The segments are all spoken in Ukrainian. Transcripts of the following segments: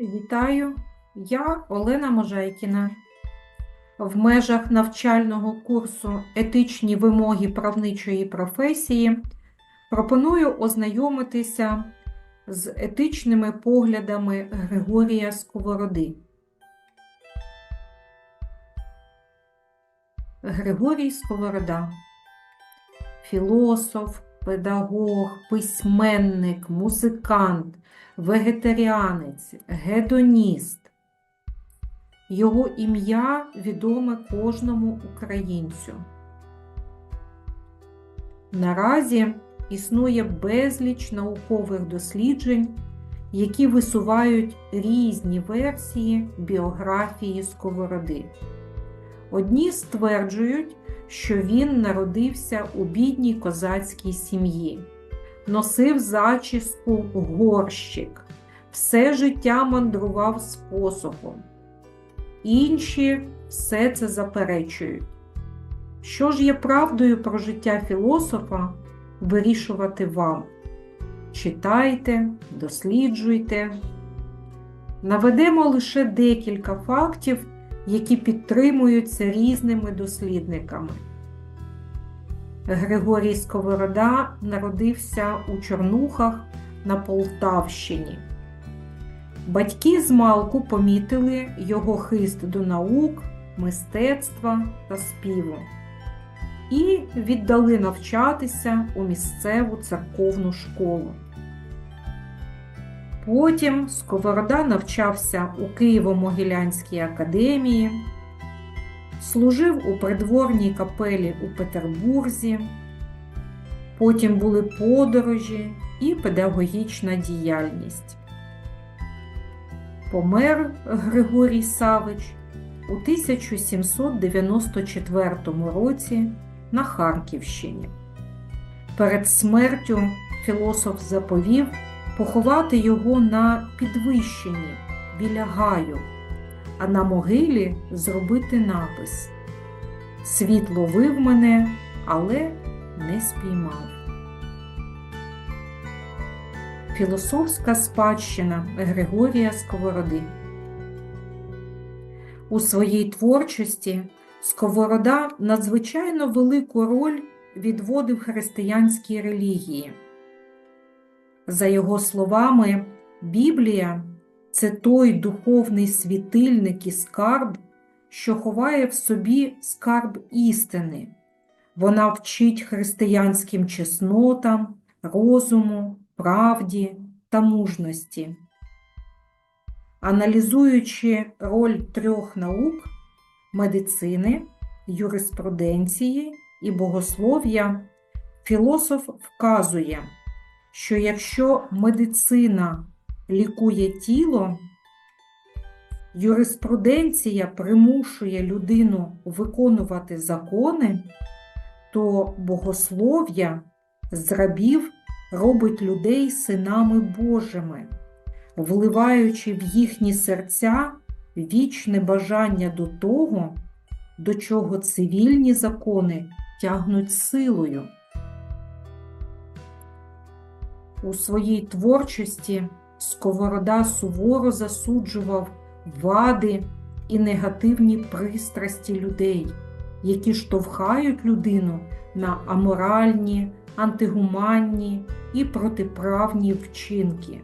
Вітаю, я Олена Можайкіна. В межах навчального курсу Етичні вимоги правничої професії пропоную ознайомитися з етичними поглядами Григорія Сковороди. Григорій Сковорода філософ, педагог, письменник, музикант, вегетаріанець, гедоніст. Його ім'я відоме кожному українцю. Наразі існує безліч наукових досліджень, які висувають різні версії біографії Сковороди. Одні стверджують, що він народився у бідній козацькій сім'ї, носив зачіску горщик, все життя мандрував з посохом. Інші все це заперечують. Що ж є правдою про життя філософа, вирішувати вам. Читайте, досліджуйте. Наведемо лише декілька фактів, які підтримуються різними дослідниками. Григорій Сковорода народився у Чорнухах на Полтавщині. Батьки з малку помітили його хист до наук, мистецтва та співу і віддали навчатися у місцеву церковну школу. Потім Сковорода навчався у Києво-Могилянській академії, служив у придворній капелі у Петербурзі, потім були подорожі і педагогічна діяльність. Помер Григорій Савич у 1794 році на Харківщині. Перед смертю філософ заповів поховати його на підвищенні біля гаю, а на могилі зробити напис Світ ловив мене, але не спіймав. Філософська спадщина Григорія Сковороди. У своїй творчості Сковорода надзвичайно велику роль відводив християнській релігії. За його словами, Біблія це той духовний світильник і скарб, що ховає в собі скарб істини. Вона вчить християнським чеснотам, розуму, правді та мужності. Аналізуючи роль трьох наук медицини, юриспруденції і богослов'я, філософ вказує, що якщо медицина лікує тіло, юриспруденція примушує людину виконувати закони, то богослов'я з рабів робить людей синами Божими, вливаючи в їхні серця вічне бажання до того, до чого цивільні закони тягнуть силою. У своїй творчості Сковорода суворо засуджував вади і негативні пристрасті людей, які штовхають людину на аморальні, антигуманні і протиправні вчинки.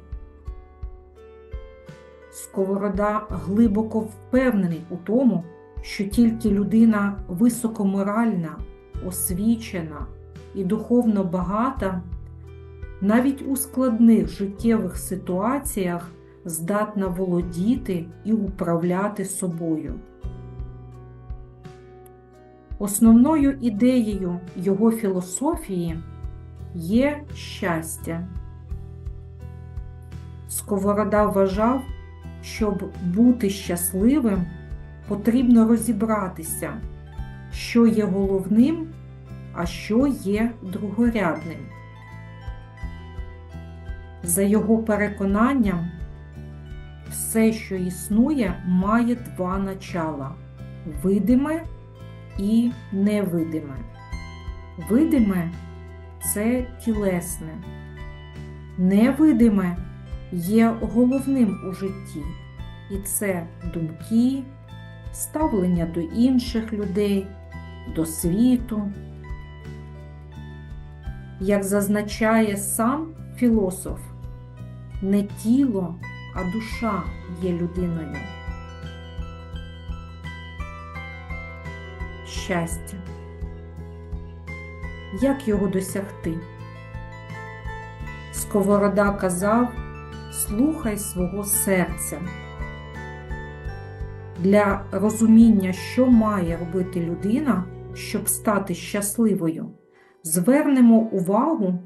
Сковорода глибоко впевнений у тому, що тільки людина високоморальна, освічена і духовно багата навіть у складних життєвих ситуаціях здатна володіти і управляти собою. Основною ідеєю його філософії є щастя. Сковорода вважав, щоб бути щасливим, потрібно розібратися, що є головним, а що є другорядним. За його переконанням, все, що існує, має два начала видиме і невидиме. Видиме це тілесне, невидиме є головним у житті, І це думки, ставлення до інших людей, до світу. Як зазначає сам філософ, не тіло, а душа є людиною. Щастя. Як його досягти? Сковорода казав, слухай свого серця. Для розуміння, що має робити людина, щоб стати щасливою, звернемо увагу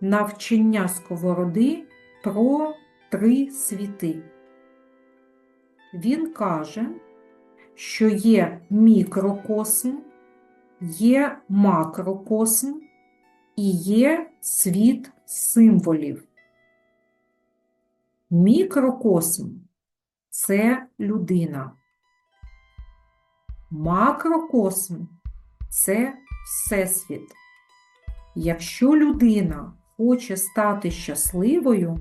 на вчення сковороди про три світи. Він каже, що є мікрокосм, є макрокосм і є світ символів. Мікрокосм це людина. Макрокосм це Всесвіт. Якщо людина хоче стати щасливою,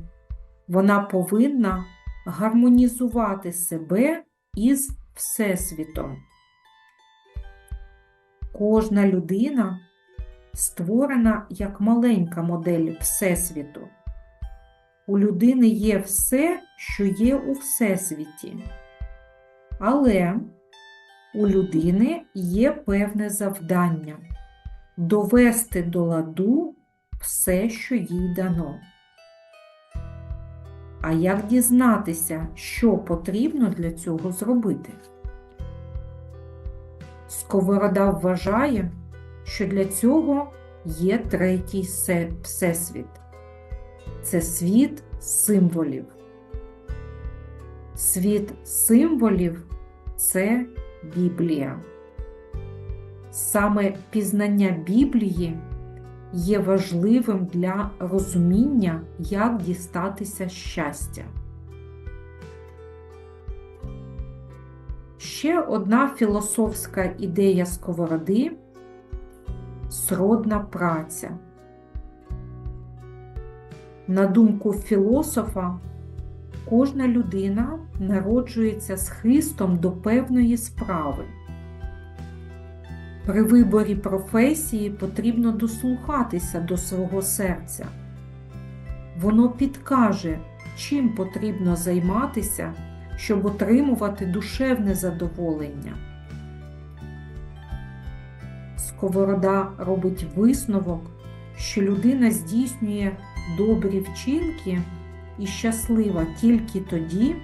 вона повинна гармонізувати себе із Всесвітом. Кожна людина створена як маленька модель Всесвіту. У людини є все, що є у Всесвіті. Але у людини є певне завдання довести до ладу все, що їй дано. А як дізнатися, що потрібно для цього зробити? Сковорода вважає, що для цього є третій всесвіт це світ символів. Світ символів це Біблія. Саме пізнання Біблії є важливим для розуміння, як дістатися щастя. Ще одна філософська ідея сковороди сродна праця. На думку філософа, кожна людина народжується з хистом до певної справи. При виборі професії потрібно дослухатися до свого серця. Воно підкаже, чим потрібно займатися, щоб отримувати душевне задоволення. Сковорода робить висновок, що людина здійснює добрі вчинки і щаслива тільки тоді,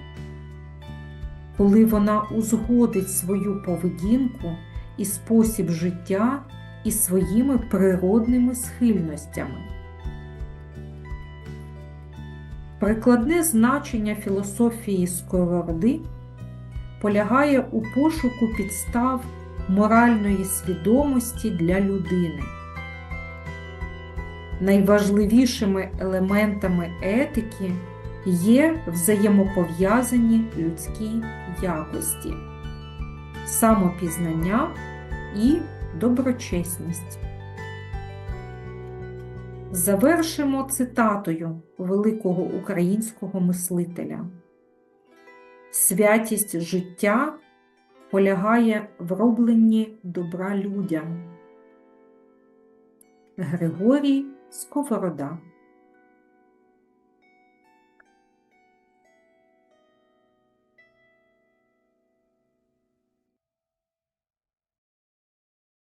коли вона узгодить свою поведінку і спосіб життя із своїми природними схильностями. Прикладне значення філософії сковороди полягає у пошуку підстав моральної свідомості для людини. Найважливішими елементами етики є взаємопов'язані людські якості, самопізнання і доброчесність. Завершимо цитатою великого українського мислителя. Святість життя полягає в робленні добра людям. Григорій Сковорода